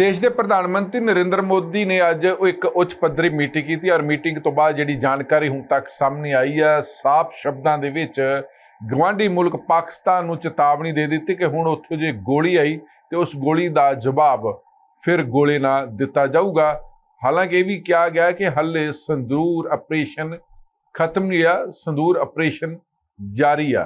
ਦੇਸ਼ ਦੇ ਪ੍ਰਧਾਨ ਮੰਤਰੀ ਨਰਿੰਦਰ ਮੋਦੀ ਨੇ ਅੱਜ ਉਹ ਇੱਕ ਉੱਚ ਪੱਧਰੀ ਮੀਟਿੰਗ ਕੀਤੀ ਔਰ ਮੀਟਿੰਗ ਤੋਂ ਬਾਅਦ ਜਿਹੜੀ ਜਾਣਕਾਰੀ ਹੁਣ ਤੱਕ ਸਾਹਮਣੇ ਆਈ ਹੈ, ਸਾਫ਼ ਸ਼ਬਦਾਂ ਦੇ ਵਿੱਚ ਗਵਾਂਢੀ ਮੁਲਕ ਪਾਕਿਸਤਾਨ ਨੂੰ ਚੇਤਾਵਨੀ ਦੇ ਦਿੱਤੀ ਕਿ ਹੁਣ ਉੱਥੇ ਜੇ ਗੋਲੀ ਆਈ ਤੇ ਉਸ ਗੋਲੀ ਦਾ ਜਵਾਬ ਫਿਰ ਗੋਲੇ ਨਾਲ ਦਿੱਤਾ ਜਾਊਗਾ। ਹਾਲਾਂਕਿ ਇਹ ਵੀ ਕਿਹਾ ਗਿਆ ਕਿ ਹੱਲੇ ਸੰਦੂਰ ਆਪਰੇਸ਼ਨ ਖਤਮ ਨਹੀਂ ਆ ਸੰਦੂਰ ਆਪਰੇਸ਼ਨ ਜਾਰੀ ਆ।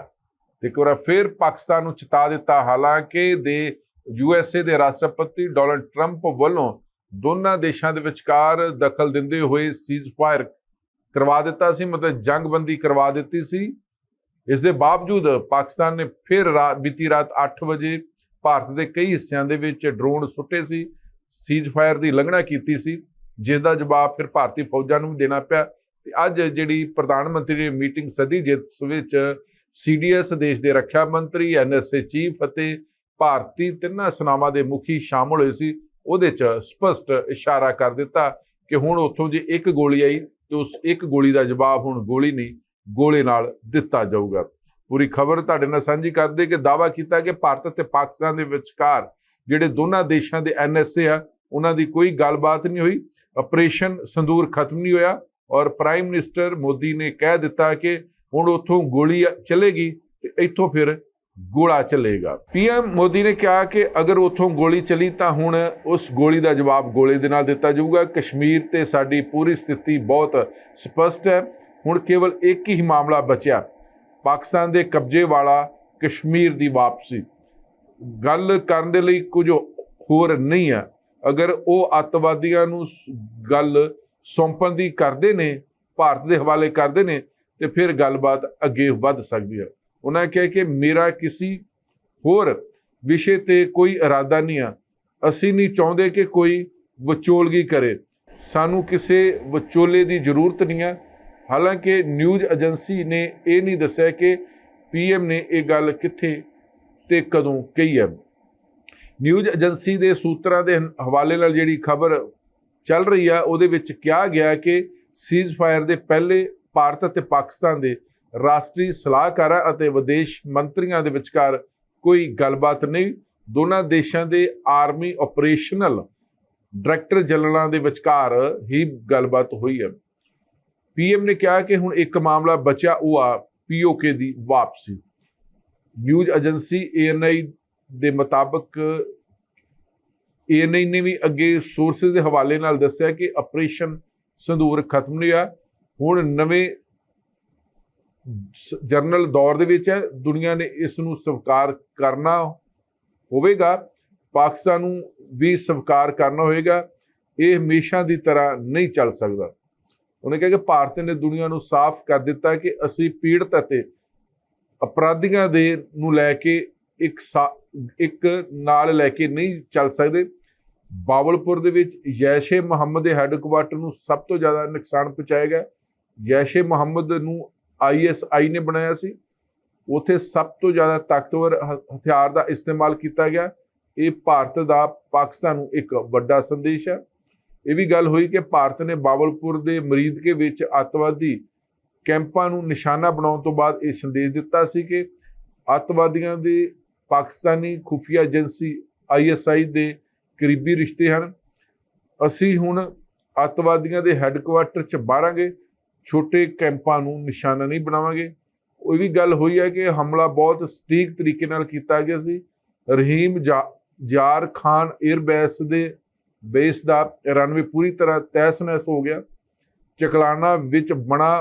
ਤੇ ਇੱਕ ਫਿਰ ਪਾਕਿਸਤਾਨ ਨੂੰ ਚਿਤਾ ਦਿੱਤਾ। ਹਾਲਾਂਕਿ ਦੇ ਯੂਐਸਏ ਦੇ ਰਾਸ਼ਟਰਪਤੀ ਡੋਨਲਡ ਟਰੰਪ ਵੱਲੋਂ ਦੋਨਾਂ ਦੇਸ਼ਾਂ ਦੇ ਵਿਚਕਾਰ ਦਖਲ ਦਿੰਦੇ ਹੋਏ ਸੀਜ਼ਫਾਇਰ ਕਰਵਾ ਦਿੱਤਾ ਸੀ, ਮਤਲਬ ਜੰਗਬੰਦੀ ਕਰਵਾ ਦਿੱਤੀ ਸੀ। ਇਸ ਦੇ ਬਾਵਜੂਦ ਪਾਕਿਸਤਾਨ ਨੇ ਫਿਰ ਰਾਤ ਬੀਤੀ ਰਾਤ 8 ਵਜੇ ਭਾਰਤ ਦੇ ਕਈ ਹਿੱਸਿਆਂ ਦੇ ਵਿੱਚ ਡਰੋਨ ਸੁੱਟੇ ਸੀ ਸੀਜ਼ਫਾਇਰ ਦੀ ਉਲੰਘਣਾ ਕੀਤੀ ਸੀ, ਜਿਸ ਦਾ ਜਵਾਬ ਫਿਰ ਭਾਰਤੀ ਫੌਜਾਂ ਨੂੰ ਵੀ ਦੇਣਾ ਪਿਆ। ਤੇ ਅੱਜ ਜਿਹੜੀ ਪ੍ਰਧਾਨ ਮੰਤਰੀ ਨੇ ਮੀਟਿੰਗ ਸਦੀ ਜਿਸ ਵਿੱਚ ਸੀਡੀਐਸ, ਦੇਸ਼ ਦੇ ਰੱਖਿਆ ਮੰਤਰੀ ਐਨਐਸਏ ਚੀਫ ਅਤੇ ਭਾਰਤੀ ਤਿੰਨਾਂ ਸੈਨਾਵਾਂ ਦੇ ਮੁਖੀ ਸ਼ਾਮਲ ਹੋਏ ਸੀ, ਉਹਦੇ 'ਚ ਸਪਸ਼ਟ ਇਸ਼ਾਰਾ ਕਰ ਦਿੱਤਾ ਕਿ ਹੁਣ ਉੱਥੋਂ ਜੇ ਇੱਕ ਗੋਲੀ ਆਈ ਤੇ ਉਸ ਇੱਕ ਗੋਲੀ ਦਾ ਜਵਾਬ ਹੁਣ ਗੋਲੀ ਨਹੀਂ, ਗੋਲੇ ਨਾਲ ਦਿੱਤਾ ਜਾਊਗਾ। ਪੂਰੀ ਖਬਰ ਤੁਹਾਡੇ ਨਾਲ ਸਾਂਝੀ ਕਰਦੇ ਕਿ ਦਾਵਾ ਕੀਤਾ ਕਿ ਭਾਰਤ ਅਤੇ ਪਾਕਿਸਤਾਨ ਦੇ ਵਿਚਕਾਰ ਜਿਹੜੇ ਦੋਨਾਂ ਦੇਸ਼ਾਂ ਦੇ ਐਨਐਸਏ ਆ, ਉਹਨਾਂ ਦੀ ਕੋਈ ਗੱਲਬਾਤ ਨਹੀਂ ਹੋਈ, ਆਪਰੇਸ਼ਨ ਸੰਦੂਰ ਖਤਮ ਨਹੀਂ ਹੋਇਆ ਔਰ ਪ੍ਰਾਈਮ ਮਿਨਿਸਟਰ ਮੋਦੀ ਨੇ ਕਹਿ ਦਿੱਤਾ ਕਿ ਹੁਣ ਉੱਥੋਂ ਗੋਲੀ ਚਲੇਗੀ ਤੇ ਇੱਥੋਂ ਫਿਰ ਗੋਲਾ ਚੱਲੇਗਾ। ਪੀਐਮ ਮੋਦੀ ਨੇ ਕਿਹਾ ਕਿ ਅਗਰ ਉੱਥੋਂ ਗੋਲੀ ਚਲੀ ਤਾਂ ਹੁਣ ਉਸ ਗੋਲੀ ਦਾ ਜਵਾਬ ਗੋਲੇ ਦੇ ਨਾਲ ਦਿੱਤਾ ਜਾਊਗਾ। ਕਸ਼ਮੀਰ ਤੇ ਸਾਡੀ ਪੂਰੀ ਸਥਿਤੀ ਬਹੁਤ ਸਪਸ਼ਟ ਹੈ। ਹੁਣ ਕੇਵਲ ਇੱਕ ਹੀ ਮਾਮਲਾ ਬਚਿਆ। ਪਾਕਿਸਤਾਨ ਦੇ ਕਬਜ਼ੇ ਵਾਲਾ ਕਸ਼ਮੀਰ ਦੀ ਵਾਪਸੀ। ਗੱਲ ਕਰਨ ਦੇ ਲਈ ਕੁਝ ਹੋਰ ਨਹੀਂ ਹੈ। ਅਗਰ ਉਹ ਅੱਤਵਾਦੀਆਂ ਨੂੰ ਗੱਲ ਸੌਂਪਣ ਦੀ ਕਰਦੇ ਨੇ, ਭਾਰਤ ਦੇ ਹਵਾਲੇ ਕਰਦੇ ਨੇ, ਤੇ ਫਿਰ ਗੱਲਬਾਤ ਅੱਗੇ ਵੱਧ ਸਕਦੀ ਹੈ। ਉਹਨਾਂ ਕਿਹਾ ਕਿ ਮੇਰਾ ਕਿਸੇ ਹੋਰ ਵਿਸ਼ੇ ਤੇ ਕੋਈ ਇਰਾਦਾ ਨਹੀਂ ਆ। ਅਸੀਂ ਨਹੀਂ ਚਾਹੁੰਦੇ ਕਿ ਕੋਈ ਵਿਚੋਲਗੀ ਕਰੇ। ਸਾਨੂੰ ਕਿਸੇ ਵਿਚੋਲੇ ਦੀ ਜ਼ਰੂਰਤ ਨਹੀਂ ਆ। ਹਾਲਾਂਕਿ ਨਿਊਜ਼ ਏਜੰਸੀ ਨੇ ਇਹ ਨਹੀਂ ਦੱਸਿਆ ਕਿ ਪੀਐਮ ਨੇ ਇਹ ਗੱਲ ਕਿੱਥੇ ਤੇ ਕਦੋਂ ਕਹੀ ਹੈ। ਨਿਊਜ਼ ਏਜੰਸੀ ਦੇ ਸੂਤਰਾਂ ਦੇ ਹਵਾਲੇ ਨਾਲ ਜਿਹੜੀ ਖਬਰ ਚੱਲ ਰਹੀ ਆ, ਉਹਦੇ ਵਿੱਚ ਕਿਹਾ ਗਿਆ ਕਿ ਸੀਜ਼ਫਾਇਰ ਦੇ ਪਹਿਲੇ ਭਾਰਤ ਅਤੇ ਪਾਕਿਸਤਾਨ ਦੇ ਰਾਸ਼ਟਰੀ ਸਲਾਹਕਾਰਾਂ ਅਤੇ ਵਿਦੇਸ਼ ਮੰਤਰੀਆਂ ਦੇ ਵਿਚਕਾਰ ਕੋਈ ਗੱਲਬਾਤ ਨਹੀਂ। ਦੋਨਾਂ ਦੇਸ਼ਾਂ ਦੇ ਆਰਮੀ ਆਪਰੇਸ਼ਨਲ ਡਾਇਰੈਕਟਰ ਜਨਰਲਾਂ ਦੇ ਵਿਚਕਾਰ ਹੀ ਗੱਲਬਾਤ ਹੋਈ ਹੈ। ਪੀਐਮ ਨੇ ਕਿਹਾ ਕਿ ਹੁਣ ਇੱਕ ਮਾਮਲਾ ਬਚਿਆ, ਉਹ ਆ ਪੀਓਕੇ ਦੀ ਵਾਪਸੀ। ਨਿਊਜ਼ ਏਜੰਸੀ ਏਐਨਆਈ ਦੇ ਮੁਤਾਬਕ ਏਐਨਆਈ ਨੇ ਵੀ ਅੱਗੇ ਸੋਰਸਸ ਦੇ ਹਵਾਲੇ ਨਾਲ ਦੱਸਿਆ ਕਿ ਆਪਰੇਸ਼ਨ ਸੰਦੂਰ ਖਤਮ ਨਹੀਂ ਹੋਇਆ। ਹੁਣ ਨਵੇਂ ਜਰਨਲ ਦੌਰ ਦੇ ਵਿੱਚ ਹੈ, ਦੁਨੀਆ ਨੇ ਇਸ ਨੂੰ ਸਵੀਕਾਰ ਕਰਨਾ ਹੋਵੇਗਾ, ਪਾਕਿਸਤਾਨ ਨੂੰ ਵੀ ਸਵੀਕਾਰ ਕਰਨਾ ਹੋਵੇਗਾ, ਇਹ ਹਮੇਸ਼ਾ ਦੀ ਤਰ੍ਹਾਂ ਨਹੀਂ ਚੱਲ ਸਕਦਾ। ਉਹਨੇ ਕਿਹਾ ਕਿ ਭਾਰਤ ਨੇ ਦੁਨੀਆ ਨੂੰ ਸਾਫ਼ ਕਰ ਦਿੱਤਾ ਕਿ ਅਸੀਂ ਪੀੜਤ ਅਤੇ ਅਪਰਾਧੀਆਂ ਦੇ ਨੂੰ ਲੈ ਕੇ ਇੱਕ ਸਾ- ਇੱਕ ਨਾਲ ਲੈ ਕੇ ਨਹੀਂ ਚੱਲ ਸਕਦੇ। ਬਾਵਲਪੁਰ ਦੇ ਵਿੱਚ ਜੈਸ਼ੇ ਮੁਹੰਮਦ ਦੇ ਹੈੱਡਕੁਆਟਰ ਨੂੰ ਸਭ ਤੋਂ ਜ਼ਿਆਦਾ ਨੁਕਸਾਨ ਪਹੁੰਚਾਇਆ ਗਿਆ। ਜੈਸ਼ੇ ਮੁਹੰਮਦ ਨੂੰ ਆਈਐਸਆਈ ਨੇ ਬਣਾਇਆ ਸੀ। ਉਥੇ ਸਭ ਤੋਂ ਜ਼ਿਆਦਾ ਤਾਕਤਵਰ ਹ- ਹਥਿਆਰ ਦਾ ਇਸਤੇਮਾਲ ਕੀਤਾ ਗਿਆ। ਇਹ ਭਾਰਤ ਦਾ, ਪਾਕਿਸਤਾਨ ਨੂੰ ਇੱਕ ਵੱਡਾ ਸੰਦੇਸ਼ ਹੈ। ਇਹ ਵੀ ਗੱਲ ਹੋਈ ਕਿ ਭਾਰਤ ਨੇ ਬਾਵਲਪੁਰ ਦੇ ਮਰੀਦਕੇ ਵਿੱਚ ਅੱਤਵਾਦੀ ਕੈਂਪਾਂ ਨੂੰ ਨਿਸ਼ਾਨਾ ਬਣਾਉਣ ਤੋਂ ਬਾਅਦ ਇਹ ਸੰਦੇਸ਼ ਦਿੱਤਾ ਸੀ ਕਿ ਅੱਤਵਾਦੀਆਂ ਦੇ ਪਾਕਿਸਤਾਨੀ ਖੁਫੀਆ ਏਜੰਸੀ ਆਈਐਸਆਈ ਦੇ ਕਰੀਬੀ ਰਿਸ਼ਤੇ ਹਨ। ਅਸੀਂ ਹੁਣ ਅੱਤਵਾਦੀਆਂ ਦੇ ਹੈੱਡਕੁਆਰਟਰ 'ਚ ਬਾਰਾਂਗੇ। ਛੋਟੇ ਕੈਂਪਾਂ ਨੂੰ ਨਿਸ਼ਾਨਾ ਨਹੀਂ ਬਣਾਵਾਂਗੇ। ਉਹ ਵੀ ਗੱਲ ਹੋਈ ਹੈ ਕਿ ਹਮਲਾ ਬਹੁਤ ਸਟੀਕ ਤਰੀਕੇ ਨਾਲ ਕੀਤਾ ਗਿਆ ਸੀ। ਰਹੀਮ ਜਾ- ਜਾਰ ਖਾਨ 에ਅਰਬੇਸ ਦੇ ਬੇਸ ਦਾ ਰਨਵੇ ਪੂਰੀ ਤਰ੍ਹਾਂ ਤਹਿਸ-ਨਹਿਸ ਹੋ ਗਿਆ। ਚਕਲਾਨਾ ਵਿੱਚ ਬਣਾ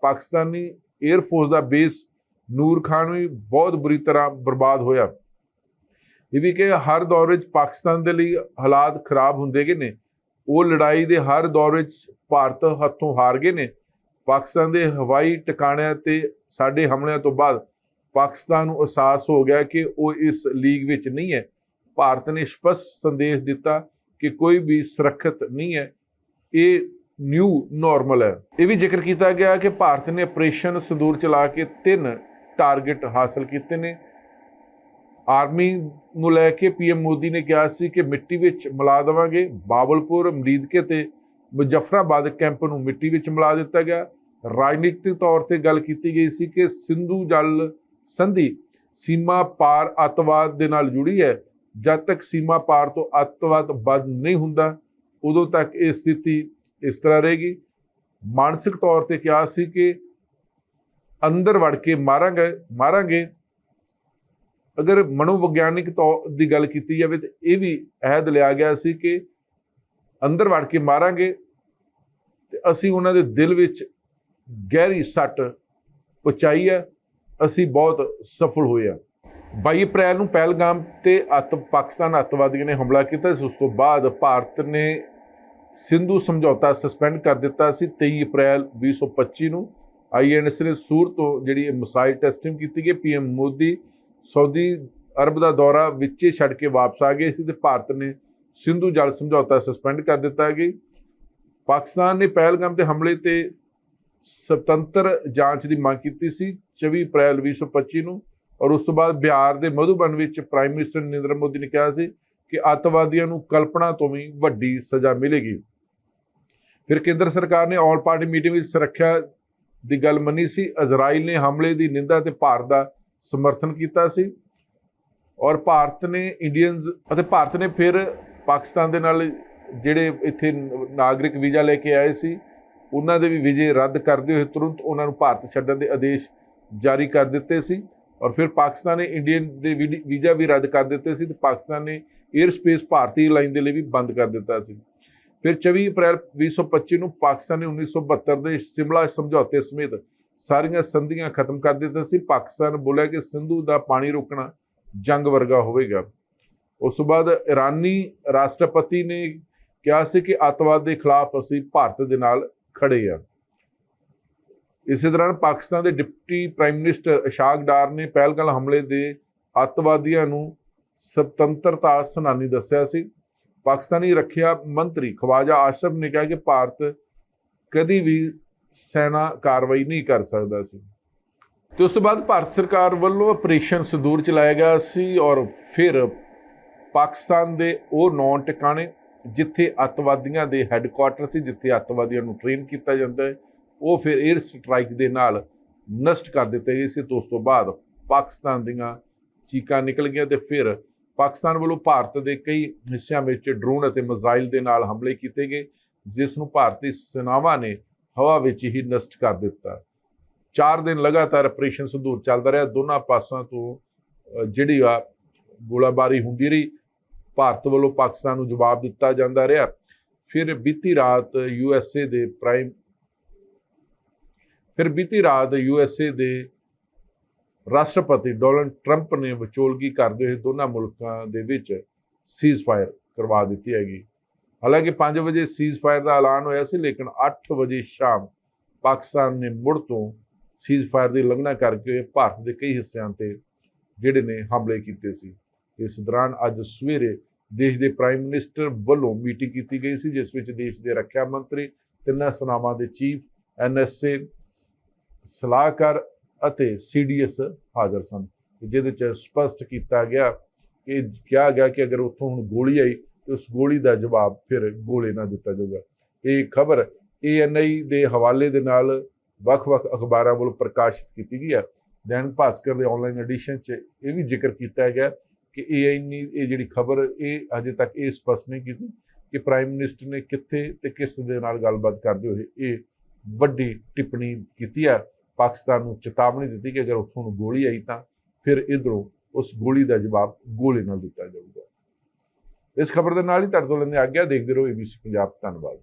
ਪਾਕਿਸਤਾਨੀ 에ਅਰ ਫੋਰਸ ਦਾ ਬੇਸ ਨੂਰ ਖਾਨ ਵੀ ਬਹੁਤ ਬੁਰੀ ਤਰ੍ਹਾਂ ਬਰਬਾਦ ਹੋਇਆ। ਇਹ ਵੀ ਕਿ ਹਰ ਦੌਰ ਵਿੱਚ ਪਾਕਿਸਤਾਨ ਦੇ ਲਈ ਹਾਲਾਤ ਖਰਾਬ ਹੁੰਦੇ ਗਏ ਨੇ। ਉਹ ਲੜਾਈ ਦੇ ਹਰ ਦੌਰ ਵਿੱਚ ਭਾਰਤ ਹੱਥੋਂ ਹਾਰ ਗਏ ਨੇ। ਪਾਕਿਸਤਾਨ ਦੇ ਹਵਾਈ ਟਿਕਾਣਿਆਂ ਤੇ ਸਾਡੇ ਹਮਲਿਆਂ ਤੋਂ ਬਾਅਦ ਪਾਕਿਸਤਾਨ ਨੂੰ ਅਹਿਸਾਸ ਹੋ ਗਿਆ ਕਿ ਉਹ ਇਸ ਲੀਗ ਵਿੱਚ ਨਹੀਂ ਹੈ। ਭਾਰਤ ਨੇ ਸਪਸ਼ਟ ਸੰਦੇਸ਼ ਦਿੱਤਾ ਕਿ ਕੋਈ ਵੀ ਸੁਰੱਖਿਅਤ ਨਹੀਂ ਹੈ। ਇਹ ਨਿਊ ਨਾਰਮਲ ਹੈ। ਇਹ ਵੀ ਜ਼ਿਕਰ ਕੀਤਾ ਗਿਆ ਕਿ ਭਾਰਤ ਨੇ ਆਪਰੇਸ਼ਨ ਸੰਦੂਰ ਚਲਾ ਕੇ ਤਿੰਨ ਟਾਰਗੇਟ ਹਾਸਲ ਕੀਤੇ ਨੇ। ਆਰਮੀ ਨੂੰ ਲੈ ਕੇ ਪੀਐਮ ਮੋਦੀ ਨੇ ਕਿਹਾ ਸੀ ਕਿ ਮਿੱਟੀ ਵਿੱਚ ਮਿਲਾ ਦੇਵਾਂਗੇ। ਬਾਬਲਪੁਰ ਮਰੀਦਕੇ ਤੇ ਮੁਜ਼ਫਰਾਬਾਦ ਕੈਂਪ ਨੂੰ ਮਿੱਟੀ ਵਿੱਚ ਮਿਲਾ ਦਿੱਤਾ ਗਿਆ। ਰਾਜਨੀਤਿਕ ਤੌਰ ਤੇ ਗੱਲ ਕੀਤੀ ਗਈ ਸੀ ਕਿ ਸਿੰਧੂ ਜਲ ਸੰਧੀ ਸੀਮਾ ਪਾਰ ਅੱਤਵਾਦ ਦੇ ਨਾਲ ਜੁੜੀ ਹੈ। ਜਦ ਤੱਕ ਸੀਮਾ ਪਾਰ ਤੋਂ ਅੱਤਵਾਦ ਬੰਦ ਨਹੀਂ ਹੁੰਦਾ, ਉਦੋਂ ਤੱਕ ਇਹ ਸਥਿਤੀ ਇਸ ਤਰ੍ਹਾਂ ਰਹੇਗੀ। ਮਾਨਸਿਕ ਤੌਰ ਤੇ ਕਿਹਾ ਸੀ ਕਿ ਅੰਦਰ ਵੜ ਕੇ ਮਾਰਾਂਗੇ ਮਾਰਾਂਗੇ। ਅਗਰ ਮਨੋਵਿਗਿਆਨਿਕ ਤੌਰ ਦੀ ਗੱਲ ਕੀਤੀ ਜਾਵੇ ਤਾਂ ਇਹ ਵੀ ਅਹਿਦ ਲਿਆ ਗਿਆ ਸੀ ਕਿ ਅੰਦਰ ਵੜ ਕੇ ਮਾਰਾਂਗੇ ਤੇ ਅਸੀਂ ਉਹਨਾਂ ਦੇ ਦਿਲ ਵਿੱਚ ਗਹਿਰੀ ਸੱਟ ਪਹੁੰਚਾਈ ਹੈ। ਅਸੀਂ ਬਹੁਤ ਸਫਲ ਹੋਏ ਹਾਂ। 22 ਅਪ੍ਰੈਲ ਨੂੰ ਪਹਿਲਗਾਮ ਤੇ ਅੱਤ, ਪਾਕਿਸਤਾਨ ਅੱਤਵਾਦੀਆਂ ਨੇ ਹਮਲਾ ਕੀਤਾ ਸੀ। ਉਸ ਤੋਂ ਬਾਅਦ ਭਾਰਤ ਨੇ ਸਿੰਧੂ ਸਮਝੌਤਾ ਸਸਪੈਂਡ ਕਰ ਦਿੱਤਾ ਸੀ। 23 ਅਪ੍ਰੈਲ 2025 ਨੂੰ ਆਈਐਨਐਸ ਨੇ ਸੂਰ ਤੋਂ ਜਿਹੜੀ ਇਹ ਮਿਸਾਈਲ ਟੈਸਟਿੰਗ ਕੀਤੀ ਗਈ ਪੀਐਮ ਮੋਦੀ ਸਾਊਦੀ ਅਰਬ ਦਾ ਦੌਰਾ ਵਿੱਚੇ ਛੱਡ ਕੇ ਵਾਪਸ ਆ ਗਏ ਸੀ ਤੇ ਭਾਰਤ ਨੇ ਸਿੰਧੂ ਜਲ ਸਮਝੌਤਾ ਸਸਪੈਂਡ ਕਰ ਦਿੱਤਾ ਗਿਆ। ਪਾਕਿਸਤਾਨ ਨੇ ਪਹਿਲਗਾਮ ਤੇ ਹਮਲੇ ਤੇ ਸੁਤੰਤਰ ਜਾਂਚ ਦੀ ਮੰਗ ਕੀਤੀ ਸੀ 24 ਅਪ੍ਰੈਲ 2025 ਨੂੰ। ਔਰ ਉਸ ਤੋਂ ਬਾਅਦ ਬਿਹਾਰ ਦੇ ਮਧੂਬਨ ਵਿੱਚ ਪ੍ਰਾਈਮ ਮਿਨਿਸਟਰ ਨਰਿੰਦਰ ਮੋਦੀ ਨੇ ਕਿਹਾ ਸੀ ਕਿ ਅੱਤਵਾਦੀਆਂ ਨੂੰ ਕਲਪਨਾ ਤੋਂ ਵੀ ਵੱਡੀ ਸਜ਼ਾ ਮਿਲੇਗੀ। ਫਿਰ ਕੇਂਦਰ ਸਰਕਾਰ ਨੇ ਆਲ ਪਾਰਟੀ ਮੀਟਿੰਗ ਵਿੱਚ ਸੁਰੱਖਿਆ ਦੀ ਗੱਲ ਮੰਨੀ ਸੀ। ਇਜ਼ਰਾਈਲ ਨੇ ਹਮਲੇ ਦੀ ਨਿੰਦਾ ਤੇ ਭਾਰਤ ਦਾ ਸਮਰਥਨ ਕੀਤਾ ਸੀ। ਔਰ ਭਾਰਤ ਨੇ ਇੰਡੀਅਨਸ ਅਤੇ ਭਾਰਤ ਨੇ ਫਿਰ ਪਾਕਿਸਤਾਨ ਦੇ ਨਾਲ ਜਿਹੜੇ ਇੱਥੇ ਨਾਗਰਿਕ ਵੀਜ਼ਾ ਲੈ ਕੇ ਆਏ ਸੀ। ਉਹਨਾਂ ਦੇ ਵੀ ਵੀਜ਼ੇ ਰੱਦ ਕਰਦੇ ਹੋਏ ਤੁਰੰਤ ਉਹਨਾਂ ਨੂੰ ਭਾਰਤ ਛੱਡਣ ਦੇ ਆਦੇਸ਼ ਜਾਰੀ ਕਰ ਦਿੱਤੇ ਸੀ। ਔਰ ਫਿਰ ਪਾਕਿਸਤਾਨ ਨੇ ਇੰਡੀਅਨ ਦੇ ਵੀਜ਼ਾ ਵੀ ਰੱਦ ਕਰ ਦਿੱਤੇ ਸੀ ਤੇ ਪਾਕਿਸਤਾਨ ਨੇ 에ਅਰ ਸਪੇਸ ਭਾਰਤੀ ਲਾਈਨ ਦੇ ਲਈ ਵੀ ਬੰਦ ਕਰ ਦਿੱਤਾ ਸੀ। ਫਿਰ 24 ਅਪ੍ਰੈਲ 2025 ਨੂੰ ਪਾਕਿਸਤਾਨ ਨੇ 1972 ਦੇ ਸਿਮਲਾ ਸਮਝੌਤੇ ਸਮੇਤ ਸਾਰੀਆਂ ਸੰਧੀਆਂ ਖਤਮ ਕਰ ਦਿੱਤੀਆਂ ਸੀ। ਪਾਕਿਸਤਾਨ ਬੋਲਿਆ ਕਿ ਸਿੰਧੂ ਦਾ ਪਾਣੀ ਰੋਕਣਾ ਜੰਗ ਵਰਗਾ ਹੋਵੇਗਾ। ਉਸ ਤੋਂ ਬਾਅਦ ਇਰਾਨੀ ਰਾਸ਼ਟਰਪਤੀ ਨੇ ਕਿਹਾ ਸੀ ਕਿ ਅੱਤਵਾਦ ਦੇ ਖਿਲਾਫ ਅਸੀਂ ਭਾਰਤ ਦੇ ਨਾਲ ਖੜੇ ਆ। ਇਸੇ ਦੌਰਾਨ ਪਾਕਿਸਤਾਨ ਦੇ deputy prime minister Ishaq Dar ਨੇ ਪਹਿਲਗਾਮ ਹਮਲੇ ਦੇ ਅੱਤਵਾਦੀਆਂ ਨੂੰ ਸੁਤੰਤਰਤਾ ਸੈਨਾਨੀ ਦੱਸਿਆ ਸੀ। ਪਾਕਿਸਤਾਨੀ ਰੱਖਿਆ ਮੰਤਰੀ ਖਵਾਜਾ ਆਸ਼ਫ ਨੇ ਕਿਹਾ ਕਿ ਭਾਰਤ ਕਦੀ ਵੀ ਸੈਨਾ ਕਾਰਵਾਈ ਨਹੀਂ ਕਰ ਸਕਦਾ ਸੀ। ਤੇ ਉਸ ਤੋਂ ਬਾਅਦ ਭਾਰਤ ਸਰਕਾਰ ਵੱਲੋਂ ਆਪਰੇਸ਼ਨ ਸੰਦੂਰ ਚਲਾਇਆ ਗਿਆ ਸੀ ਔਰ ਫਿਰ ਪਾਕਿਸਤਾਨ ਦੇ ਉਹ ਨੌ ਟਿਕਾਣੇ ਜਿੱਥੇ ਅੱਤਵਾਦੀਆਂ ਦੇ ਹੈੱਡਕੁਆਟਰ ਸੀ, ਜਿੱਥੇ ਅੱਤਵਾਦੀਆਂ ਨੂੰ ਟ੍ਰੇਨ ਕੀਤਾ ਜਾਂਦਾ ਹੈ, ਉਹ ਫਿਰ 에ਅਰ ਸਟ੍ਰਾਈਕ ਦੇ ਨਾਲ ਨਸ਼ਟ ਕਰ ਦਿੱਤੇ ਗਏ ਸੀ ਤੇ ਉਸ ਤੋਂ ਬਾਅਦ ਪਾਕਿਸਤਾਨ ਦੀਆਂ ਚੀਕਾਂ ਨਿਕਲ ਗਈਆਂ ਤੇ ਫਿਰ ਪਾਕਿਸਤਾਨ ਵੱਲੋਂ ਭਾਰਤ ਦੇ ਕਈ ਹਿੱਸਿਆਂ ਵਿੱਚ ਡਰੋਨ ਅਤੇ ਮਿਜ਼ਾਈਲ ਦੇ ਨਾਲ ਹਮਲੇ ਕੀਤੇ ਗਏ, ਜਿਸ ਨੂੰ ਭਾਰਤੀ ਸੈਨਾਵਾਂ ਨੇ ਹਵਾ ਵਿੱਚ ਹੀ ਨਸ਼ਟ ਕਰ ਦਿੱਤਾ। 4 ਦਿਨ ਲਗਾਤਾਰ ਆਪਰੇਸ਼ਨ ਸੰਧੂਰ ਚੱਲਦਾ ਰਿਹਾ, ਦੋਨਾਂ ਪਾਸਾਂ ਤੋਂ ਜਿਹੜੀ ਆ ਗੋਲਾਬਾਰੀ ਹੁੰਦੀ ਰਹੀ ਭਾਰਤ ਵੱਲੋਂ ਪਾਕਿਸਤਾਨ ਨੂੰ ਜਵਾਬ ਦਿੱਤਾ ਜਾਂਦਾ ਰਿਹਾ। ਫਿਰ ਬੀਤੀ ਰਾਤ ਯੂਐਸਏ ਦੇ ਪ੍ਰਾਈਮ ਫਿਰ ਬੀਤੀ ਰਾਤ ਯੂਐਸਏ ਦੇ ਰਾਸ਼ਟਰਪਤੀ ਡੋਨਲਡ ਟਰੰਪ ਨੇ ਵਿਚੋਲਗੀ ਕਰਦੇ ਹੋਏ ਦੋਨਾਂ ਮੁਲਕਾਂ ਦੇ ਵਿੱਚ ਸੀਜ਼ਫਾਇਰ ਕਰਵਾ ਦਿੱਤੀ ਹੈਗੀ। ਹਾਲਾਂਕਿ 5 ਵਜੇ ਸੀਜ਼ਫਾਇਰ ਦਾ ਐਲਾਨ ਹੋਇਆ ਸੀ, ਲੇਕਿਨ 8 ਵਜੇ ਸ਼ਾਮ ਪਾਕਿਸਤਾਨ ਨੇ ਮੁੜ ਤੋਂ ਸੀਜ਼ਫਾਇਰ ਦੀ ਉਲੰਘਣਾ ਕਰਕੇ ਭਾਰਤ ਦੇ ਕਈ ਹਿੱਸਿਆਂ ਤੇ ਜਿਹੜੇ ਨੇ ਹਮਲੇ ਕੀਤੇ ਸੀ। ਇਸ ਦੌਰਾਨ ਅੱਜ ਸਵੇਰੇ ਦੇਸ਼ ਦੇ ਪ੍ਰਾਈਮ ਮਿਨਿਸਟਰ ਵੱਲੋਂ ਮੀਟਿੰਗ ਕੀਤੀ ਗਈ ਸੀ, ਜਿਸ ਵਿੱਚ ਦੇਸ਼ ਦੇ ਰੱਖਿਆ ਮੰਤਰੀ, ਤਿੰਨਾਂ ਸੈਨਾਵਾਂ ਦੇ ਚੀਫ ਐਨਐਸਏ ਸਲਾਹਕਾਰ ਅਤੇ ਸੀਡੀਐਸ ਹਾਜ਼ਰ ਸਨ। ਜਿਹਦੇ ਚ ਸਪਸ਼ਟ ਕੀਤਾ ਗਿਆ ਕਿ, ਕਿਹਾ ਗਿਆ ਕਿ ਅਗਰ ਉੱਥੋਂ ਹੁਣ ਗੋਲੀ ਆਈ, ਤੇ ਉਸ ਗੋਲੀ ਦਾ ਜਵਾਬ ਫਿਰ ਗੋਲੇ ਨਾਲ ਦਿੱਤਾ ਜਾਊਗਾ। ਇਹ ਖਬਰ ਏਐਨਆਈ ਦੇ ਹਵਾਲੇ ਦੇ ਨਾਲ ਵੱਖ-ਵੱਖ ਅਖਬਾਰਾਂ ਵੱਲੋਂ ਪ੍ਰਕਾਸ਼ਿਤ ਕੀਤੀ ਗਈ ਹੈ। ਦੈਨਿਕ ਭਾਸਕਰ ਦੇ ਆਨਲਾਈਨ ਐਡੀਸ਼ਨ 'ਚ ਇਹ ਵੀ ਜ਼ਿਕਰ ਕੀਤਾ ਗਿਆ ਕਿ ਇਹ ਇੰਨੀ, ਇਹ ਜਿਹੜੀ ਖਬਰ, ਇਹ ਅਜੇ ਤੱਕ ਇਹ ਸਪਸ਼ਟ ਨਹੀਂ ਕੀਤੀ ਕਿ ਪ੍ਰਾਈਮ ਮਿਨਿਸਟਰ ਨੇ ਕਿੱਥੇ ਤੇ ਕਿਸ ਦੇ ਨਾਲ ਗੱਲਬਾਤ ਕਰਦੇ ਹੋਏ ਇਹ ਵੱਡੀ ਟਿੱਪਣੀ ਕੀਤੀ ਆ। ਪਾਕਿਸਤਾਨ ਨੂੰ ਚੇਤਾਵਨੀ ਦਿੱਤੀ ਕਿ ਅਗਰ ਉੱਥੋਂ ਨੂੰ ਗੋਲੀ ਆਈ ਤਾਂ ਫਿਰ ਇਧਰੋਂ ਉਸ ਗੋਲੀ ਦਾ ਜਵਾਬ ਗੋਲੇ ਨਾਲ ਦਿੱਤਾ ਜਾਊਗਾ। ਇਸ ਖਬਰ ਦੇ ਨਾਲ ਹੀ ਤੁਹਾਡੇ ਤੋਂ ਲੈਂਦੇ ਆਗਿਆ, ਦੇਖਦੇ ਰਹੋ ਏਬੀਸੀ ਪੰਜਾਬ। ਧੰਨਵਾਦ।